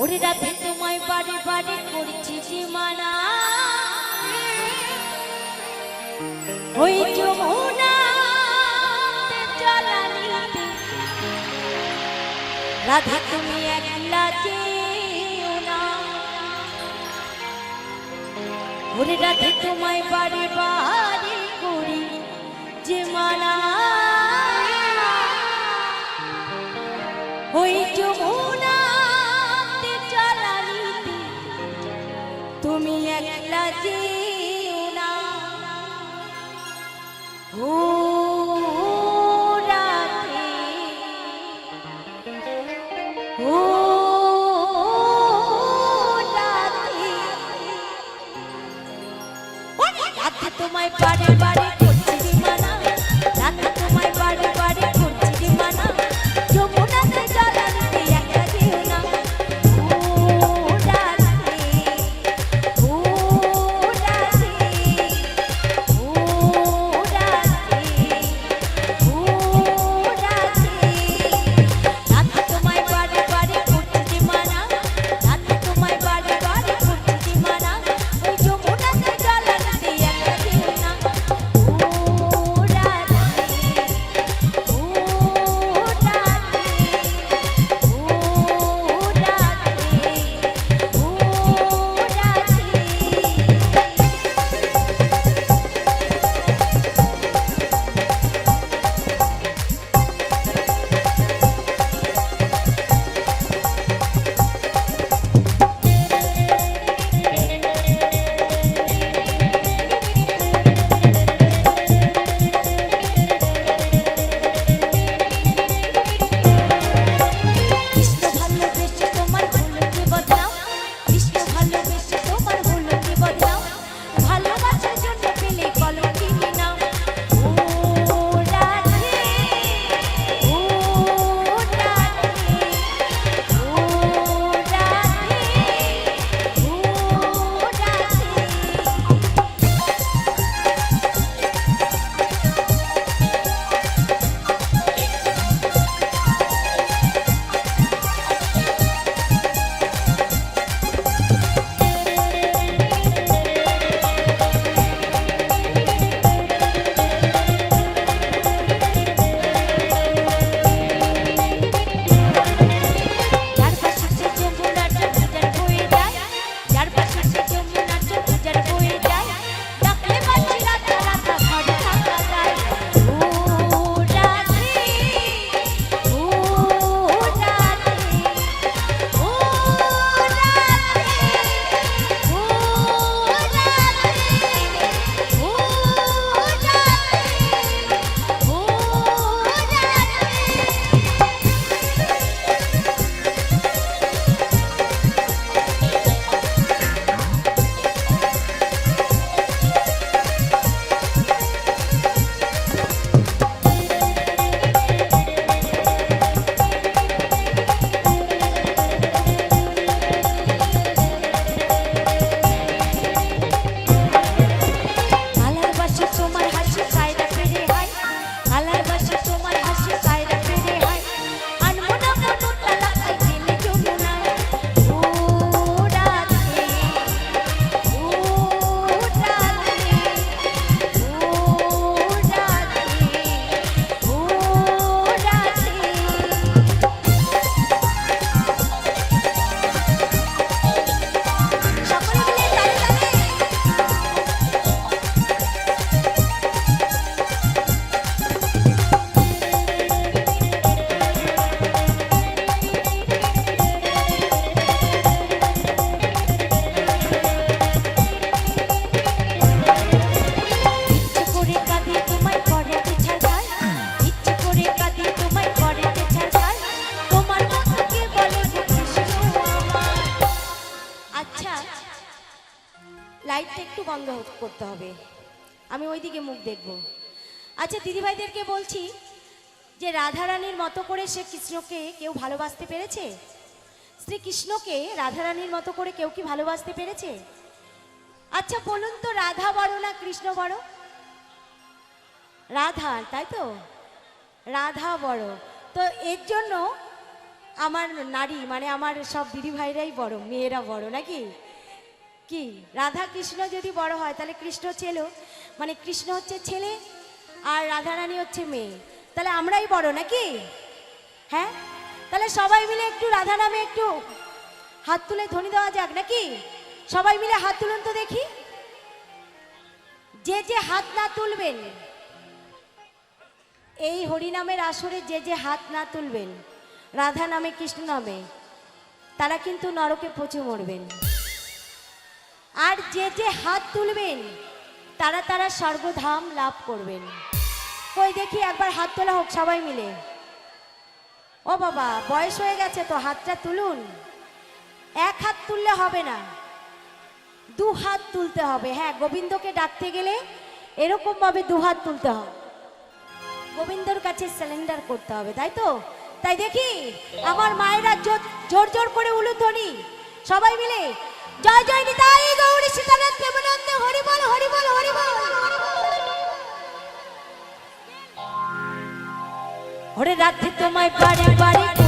ওরে রাতে তোমায় বারে বারে করছি জিমানা মানা। ওই যমুনা রাধা, তুমি একলা না। ওরে রাতে তোমায় বারে করি জিমানা মানা। করতে হবে। আমি ওই দিকে মুখ দেখব। আচ্ছা দিদিভাইদেরকে বলছি যে রাধারানীর মতো করে সে কৃষ্ণকে কেউ ভালোবাসতে পেরেছে? শ্রীকৃষ্ণকে রাধারানীর মতো করে কেউ কি ভালোবাসতে পেরেছে? আচ্ছা বলুন তো, রাধা বড় না কৃষ্ণ বড়? রাধা, তাই তো? রাধা বড়। তো এর জন্য আমার নারী মানে আমার সব দিদি ভাইরাই বড়, মেয়েরা বড়, নাকি? কি? রাধা কৃষ্ণ যদি বড় হয়, তাহলে কৃষ্ণ ছেলে মানে কৃষ্ণ হচ্ছে ছেলে আর রাধারানী হচ্ছে মেয়ে। তাহলে আমরাই বড় নাকি? হ্যাঁ? তাহলে সবাই মিলে একটু রাধা নামে একটু হাত তুলে ধ্বনি দেওয়া যাক নাকি? সবাই মিলে হাত তুলুন তো দেখি। যে যে হাত না তুলবেন, এই হরিনামের আসরে যে যে হাত না তুলবেন, রাধা নামে, কৃষ্ণ নামে, তারা কিন্তু নরকে পচে মরবেন। আর যে যে হাত তুলবেন, তারা তারা স্বর্গধাম লাভ করবেন। কই দেখি একবার হাত তোলা হোক সবাই মিলে। ও বাবা, বয়স হয়ে গেছে তো, হাতটা তুলুন। এক হাত তুললে হবে না। দু হাত তুলতে হবে। হ্যাঁ গোবিন্দকে ডাকতে গেলে এরকম ভাবে দু হাত তুলতে হবে গোবিন্দর কাছে সিলিন্ডার করতে হবে, তাই তো? তাই দেখি, আমার মায়েরা জোর- জোর করে উলুধ্বনি। সবাই মিলে জয় জয় নিতাই গৌরী সীতারাম প্রেমানন্দে, হরি বল হরি বল হরি বল। ওরে রাধে তোমায় বারে বারে